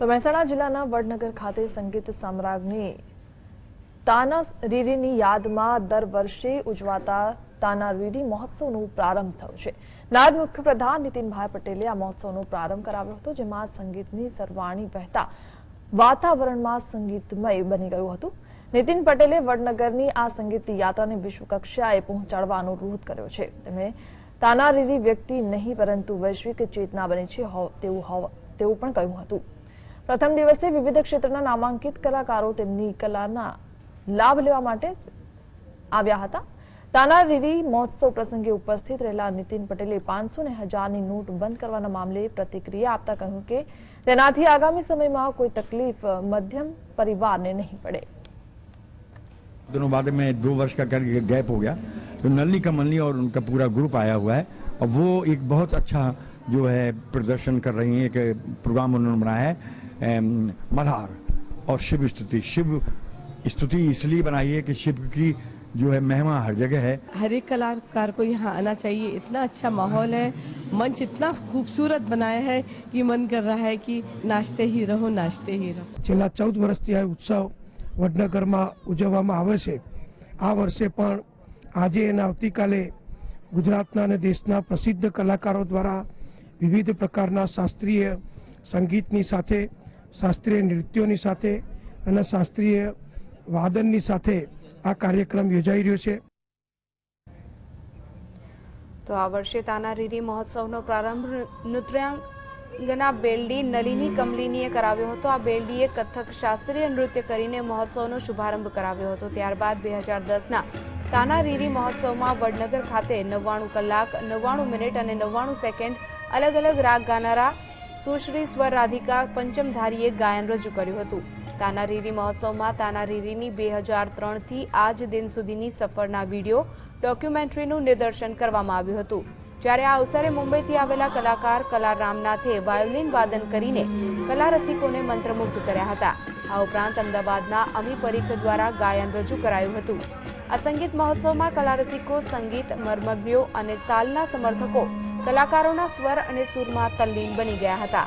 તો મહેસાણા જિલ્લાના વડનગર ખાતે સંગીત સામ્રાજ્ઞી તાના રીરીની યાદમાં દર વર્ષે ઉજવાતા તાના રીરી મહોત્સવનો પ્રારંભ થયો છે. નાયબ મુખ્યપ્રધાન નીતિનભાઈ પટેલે આ મહોત્સવનો પ્રારંભ કરાવ્યો હતો, જેમાં સંગીતની સરવાણી વહેતા વાતાવરણમાં સંગીતમય બની ગયું હતું. નીતિન પટેલે વડનગરની આ સંગીત યાત્રાને વિશ્વ કક્ષાએ પહોંચાડવા અનુરોધ કર્યો છે. તેમણે તાનારીરી વ્યક્તિ નહીં, પરંતુ વૈશ્વિક ચેતના બની છે તેવું તેવું પણ કહ્યું હતું. પ્રથમ દિવસે વિવિધ ક્ષેત્રના નામાંકિત કલાકારો તેમની કલાના લાભ લેવા માટે આવ્યા હતા તાનારીરી મહોત્સવ પ્રસંગે ઉપસ્થિત રહેલા નીતિન પટેલે પાંચસો ને હજારની નોટ બંધ કરવાના મામલે પ્રતિક્રિયા આપતા કહ્યું કે તેનાથી આગામી સમયમાં કોઈ તકલીફ મધ્યમ પરિવારને નહીં પડે दोनों बाद में दो वर्ष का कर गैप हो गया तो नल्ली का मल्ली और उनका पूरा ग्रुप आया हुआ है और वो एक बहुत अच्छा जो है प्रदर्शन कर रही हैं एक प्रोग्राम उन्होंने बनाया है अम, मल्हार और शिव स्तुति शिव स्तुति इसलिए बनाई है कि शिव की जो है महिमा हर जगह है हर एक कलाकार को यहाँ आना चाहिए इतना अच्छा माहौल है मंच इतना खूबसूरत बनाया है कि मन कर रहा है कि नाचते ही रहो नाचते ही रहो છેલ્લા ચૌદ વર્ષથી આ ઉત્સવ વડનગરમાં ઉજવવામાં આવે છે આ વર્ષે પણ આજે અને આવતીકાલે ગુજરાતના અને દેશના પ્રસિદ્ધ કલાકારો દ્વારા વિવિધ પ્રકારના શાસ્ત્રીય સંગીતની સાથે, શાસ્ત્રીય નૃત્યોની સાથે અને શાસ્ત્રીય વાદનની સાથે આ કાર્યક્રમ યોજાઈ રહ્યો છે. તો આ વર્ષે તાનારીરી મહોત્સવનો પ્રારંભ નૃત્યાંગના બેલડી નલિની કમલિનીએ કરાવ્યો હતો. આ બેલડીએ કથક, શાસ્ત્રીય નૃત્ય કરીને મહોત્સવનો શુભારંભ કરાવ્યો હતો. ત્યારબાદ બે હજાર દસના તાનારીરી મહોત્સવમાં વડનગર ખાતે નવ્વાણું કલાક, નવ્વાણું મિનિટ અને નવ્વાણું સેકન્ડ અલગ અલગ રાગ ગાનારા સુશ્રી સ્વર રાધિકા પંચમધારીએ ગાયન રજૂ કર્યું હતું. તાનારીરી મહોત્સવમાં તાનારીરીની બે હજાર ત્રણથી આજ દિન સુધીની સફરના વીડિયો ડોક્યુમેન્ટરીનું નિદર્શન કરવામાં આવ્યું હતું. જ્યારે આ અવસરે મુંબઈથી આવેલા કલાકાર કલા રામનાથે વાયોલિન વાદન કરીને કલા રસિકોને મંત્રમુગ્ધ કર્યા હતા. આ ઉપરાંત અમદાવાદના અમી પરીખ દ્વારા ગાયન રજૂ કરાયું હતું. આ સંગીત મહોત્સવમાં કલા રસિકો, સંગીત, મર્મજ્ઞો અને તાલના સમર્થકો કલાકારોના સ્વર અને સૂરમાં તલ્લીન બની ગયા હતા.